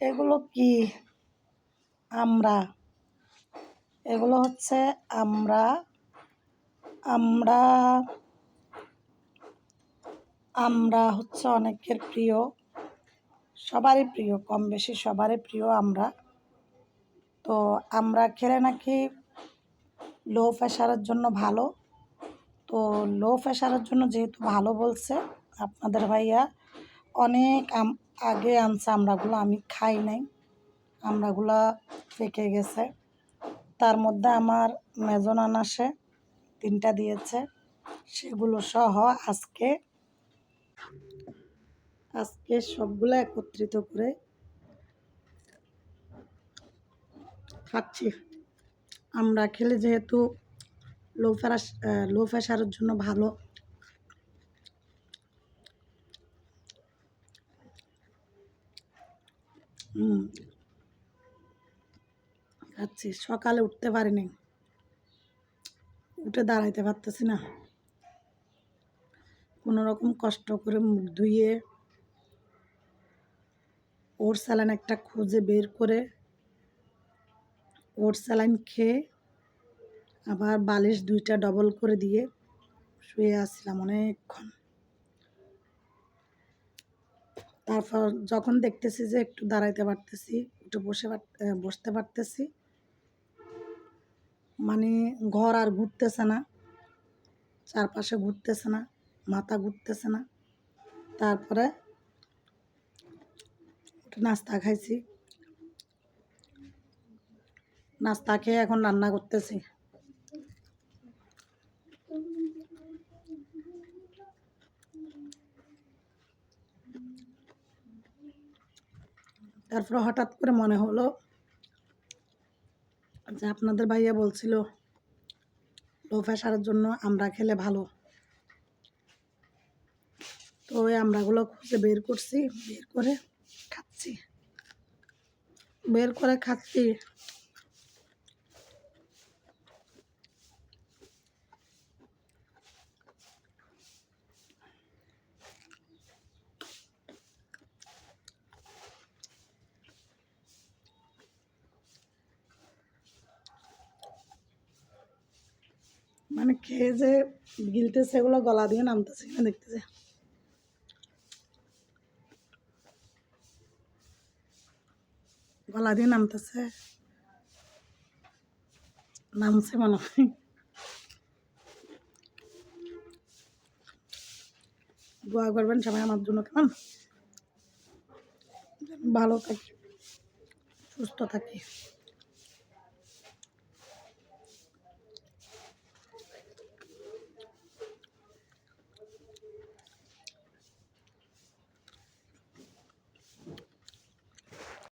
এগুলো কি? আমরা। এগুলো হচ্ছে আমরা। আমরা। আমরা হচ্ছে অনেকের প্রিয়। সবারই প্রিয় কম বেশি সবারই প্রিয় আমরা। তো আমরা খেলে নাকি লো প্রেশারের জন্য ভালো। তো লো প্রেশারের জন্য যেহেতু ভালো বলছে, আপনাদের ভাইয়া অনেক আগে আনছে, আমরাগুলো আমি খাই নাই। আমরাগুলো পেকে গেছে। তার মধ্যে আমার মেজন আনাসে তিনটা দিয়েছে। সেগুলো সহ আজকে আজকে সবগুলো একত্রিত করে খাচ্ছি। আমরা খেলে যেহেতু লো প্রেস লো প্রেশারের জন্য ভালো। হুম। খাচ্ছি, সকালে উঠতে পারিনি। উঠে দাঁড়াইতে পারতেছি না। কোনো রকম কষ্ট করে মুখ ধুয়ে ওর স্যালাইন একটা খুঁজে বের করে ওর স্যালাইন খেয়ে আবার বালিশ দুইটা ডবল করে দিয়ে শুয়ে আসছিলাম অনেকক্ষণ। তারপর যখন দেখতেছি যে একটু দাঁড়াইতে পারতেছি, একটু বসে বসতে পারতেছি মানে ঘর আর ঘুরতেছে না, চারপাশে ঘুরতেছে না, মাথা ঘুরতেছে না, তারপরে একটু নাস্তা খাইছি। নাস্তা খেয়ে এখন রান্না করতেছি। তারপরে হঠাৎ করে মনে হলো যে আপনাদের ভাইয়া বলছিল, লো প্রেশারের জন্য আমরা খেলে ভালো। তো ওই আমরাগুলো খুঁজে বের করছি, বের করে খাচ্ছি। বের করে খাচ্ছি। মানে খেয়ে যে গিলতেছে এগুলো গলা দিয়ে নামতেছে না দেখতেছে। গলা দিয়ে নামতেছে। নামছে মনে হয়। দোয়া করবেন সবাই আমার জন্য, কেমন? ভালো থাকি, সুস্থ থাকি।